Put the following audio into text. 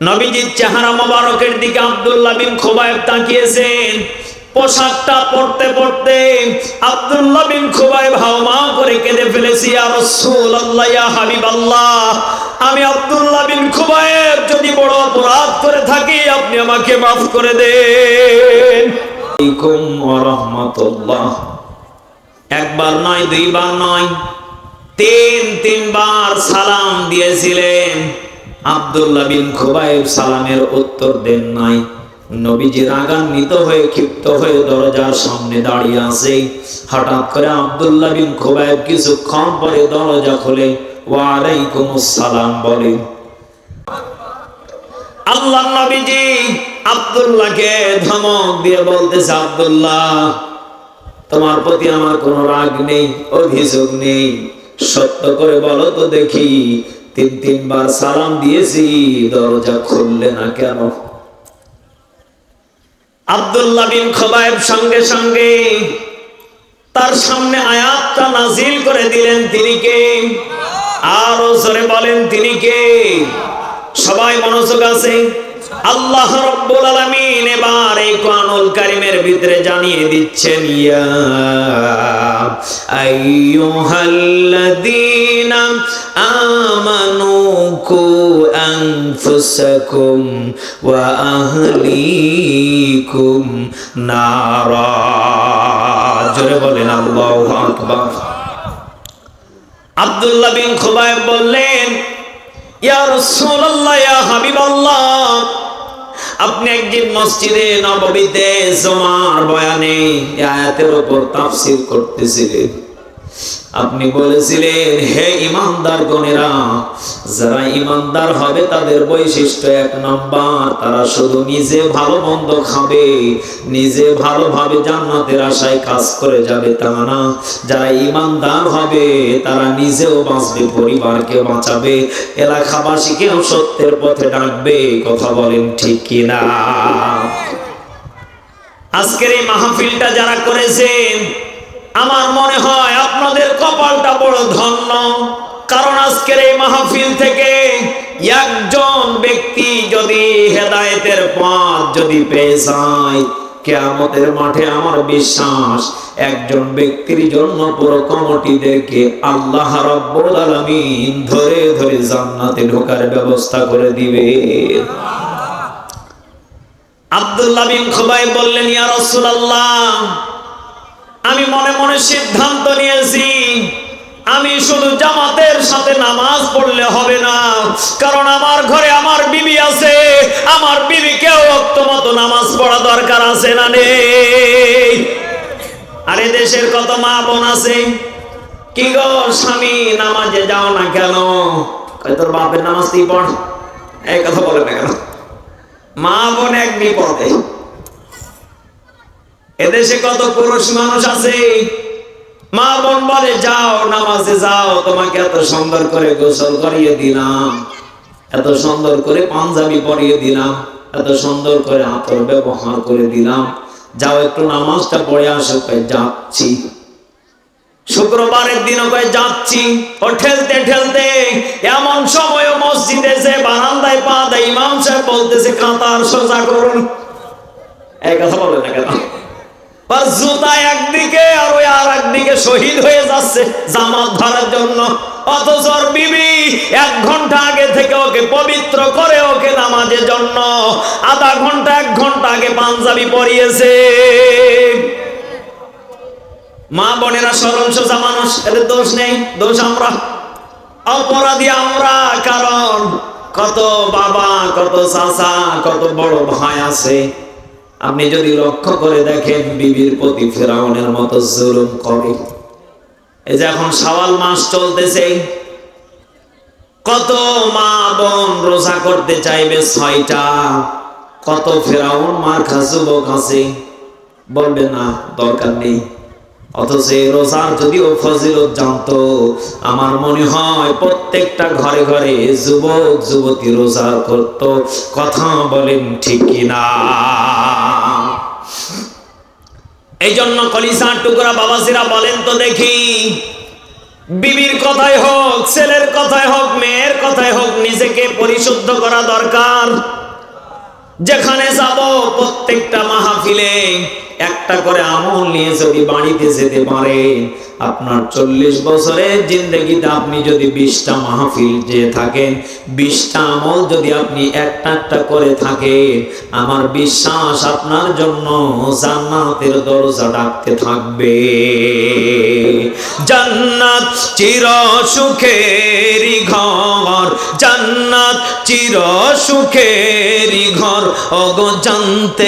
নবীজির চেহারা মোবারকের দিকে আব্দুল্লাহ বিন খোবায়েব তাকিয়েছেন। পোশাকটা পড়তে পড়তে আব্দুল্লাহ বিন খোবায়েব হাওমা করে কেঁদে ফেলেছি আর রাসূলুল্লাহ, ইয়া হাবিবাল্লাহ, আমি আব্দুল্লাহ বিন খোবায়েব যদি বড় অপরাধ করে থাকি, আপনি আমাকে মাফ করে দেন। একবার নয়, দুইবার নয়, তিন, তিনবার সালাম দিয়েছিলেন। বিন সালামের উত্তর দেন নাই। নবীজি রাগান্বিত হয়ে ক্ষিপ্ত হয়ে দরজার সামনে দাঁড়িয়ে হঠাৎ করে আব্দুল্লাহ বিন কিছুক্ষণ পরে দরজা খুলে ওয়ালাইকুম বলে, আল্লাহ নবীজি আব্দুল্লাহকে ধমক দিয়ে বলতেছে, আব্দুল্লাহ, তোমার প্রতি আমার কোনো রাগ নেই, অভিযোগ নেই। সত্য করে বলো তো দেখি তিন, তিনবার সালাম দিয়েছি, দরজা খুললে না কেন? আব্দুল্লাহ বিন খবায়েব সঙ্গে সঙ্গে তার সামনে আয়াতটা নাজিল করে দিলেন তিনি কে? আরও জোরে বলেন তিনি কে? সবাই মনোযোগ আছে? আল্লাহ রব্বুল আলামিন এবার এই কোরআনুল কারীমের ভিতরে জানিয়ে দিচ্ছেন, ইয়া আইয়ুহাল্লাযীনা আমানু কু নারা জোরে বলেন, আল্লাহু আকবার। আব্দুল্লাহ বিন খুবাইব বললেন, ইয়া রাসূলুল্লাহ, ইয়া হাবিবাল্লাহ, আপনি একদিন মসজিদে নববীতে জমার বয়ানে আয়াতের উপর তাফসীর করতেছিলেন। আপনি বলেছিলেন, হে ইমানদার গণেরা যারা ইমানদার হবে তাদের বৈশিষ্ট্য এক নম্বর, তারা শুধু নিজে ভালো মন্দ খাবে, নিজে ভালোভাবে জান্নাতের আশায় কাজ করে যাবে তা না। যারা ইমানদার হবে, তারা নিজেও বাঁচবে, পরিবারকে বাঁচাবে, এলাকাবাসীকেও সত্যের পথে ডাকবে, কথা বলেন ঠিক কিনা? আজকের এই মাহফিলটা যারা করেছেন আমার মনে হয় আপনাদের কপালটা বড় ধন্য। কারণ আজকের এই মাহফিল থেকে একজন ব্যক্তি যদি হেদায়েতের পথ যদি পেয়ে যায়, কেয়ামতের মাঠে আমার বিশ্বাস একজন ব্যক্তির জন্য পুরো কমিটিদেরকে আল্লাহ রাব্বুল আলামিন ধরে ধরে জান্নাতে ঢোকার ব্যবস্থা করে দিবে। আব্দুল্লাহ বিন খুবাই বললেন, ইয়া রাসূলুল্লাহ আমি মনে মনে সিদ্ধান্ত নিয়েছি, আমি শুধু জামাতের সাথে নামাজ পড়লে হবে না, কারণ আমার ঘরে আমার বিবি আছে, আমার বিবিকেও অক্ত মতো নামাজ পড়া দরকার আছে না নেই আরে দেশের কত মা বোন আছে, কি গো স্বামী, নামাজে যাও না কেন? তোর বাপের নামাজ তুই পড়। এই কথা বলে না কেন? মা বোন এক বিপদে। এদেশে কত পুরুষ মানুষ আছে? মা বোন বলে, যাও, নামাজে যাও, তোমাকে এত সুন্দর করে গোসল করিয়ে দিলাম, এত সুন্দর করে পাঞ্জাবি পরিয়ে দিলাম, এত সুন্দর করে আতর ব্যবহার করে দিলাম। যাও, একটু নামাজটা পড়ে আসো, কয়ে, যাচ্ছি। শুক্রবারের দিনও কয়ে, যাচ্ছি। ও ঠেলতে ঠেলতে এমন সময় মসজিদে যে বারান্দায় পা দেয়, ইমাম সাহেব বলতেছে, কাতার সোজা করুন। এই কথা বলে না কেন আর জুতা একদিকে আর ওই আর একদিকে শহীদ হয়ে যাচ্ছে জামাত ধরার জন্য। অথচ বিবি এক ঘণ্টা আগে থেকে ওকে পবিত্র করে ওকে নামাজের জন্য। আধা ঘণ্টা, এক ঘণ্টা আগে পাঞ্জাবি পরিয়েছে। মা বোনেরা সরল সোজা মানুষ, এদের দোষ নেই, দোষ আমরা। অপরাধী আমরা, কারণ কত বাবা, কত চাচা, কত বড় ভাই আছে। আপনি যদি লক্ষ্য করে দেখেন, বিবির প্রতি ফেরাউনের মতো জুলুম করে এই যে এখন সওয়াল মাস চলতেছে। কত মা বোন রোজা করতে চাইবে ছয়টা। কত ফেরাউন, মার যুবক আছে। বলবে, না, দরকার নেই। অথচ রোজার যদিও ফজিলত জানতো, আমার মনে হয় প্রত্যেকটা ঘরে ঘরে যুবক, যুবতী রোজা করত। কথা বলেন ঠিক কিনা? এই জন্য কলিসার টুকরা বাবাজিরা বলেন তো দেখি। বিবির কথাই হোক, ছেলের কথাই হোক, মেয়ের কথাই হোক, নিজেকে পরিশুদ্ধ করা দরকার। যেখানে যাব প্রত্যেকটা মাহফিলে একটা করে আমল নিয়ে যদি বাড়িতে যেতে পারে আপনার চল্লিশ বছরের জিন্দগিতে আপনি যদি বিশটা মাহফিল যে থাকেন, বিশটা আমল যদি আপনি একটা একটা করে থাকেন, আমার বিশ্বাস আপনার জন্য জান্নাতের দরজা ডাকতে থাকবে। জান্নাত চির সুখেরই ঘর, জান্নাত চির সুখেরই ঘর অগো জানতে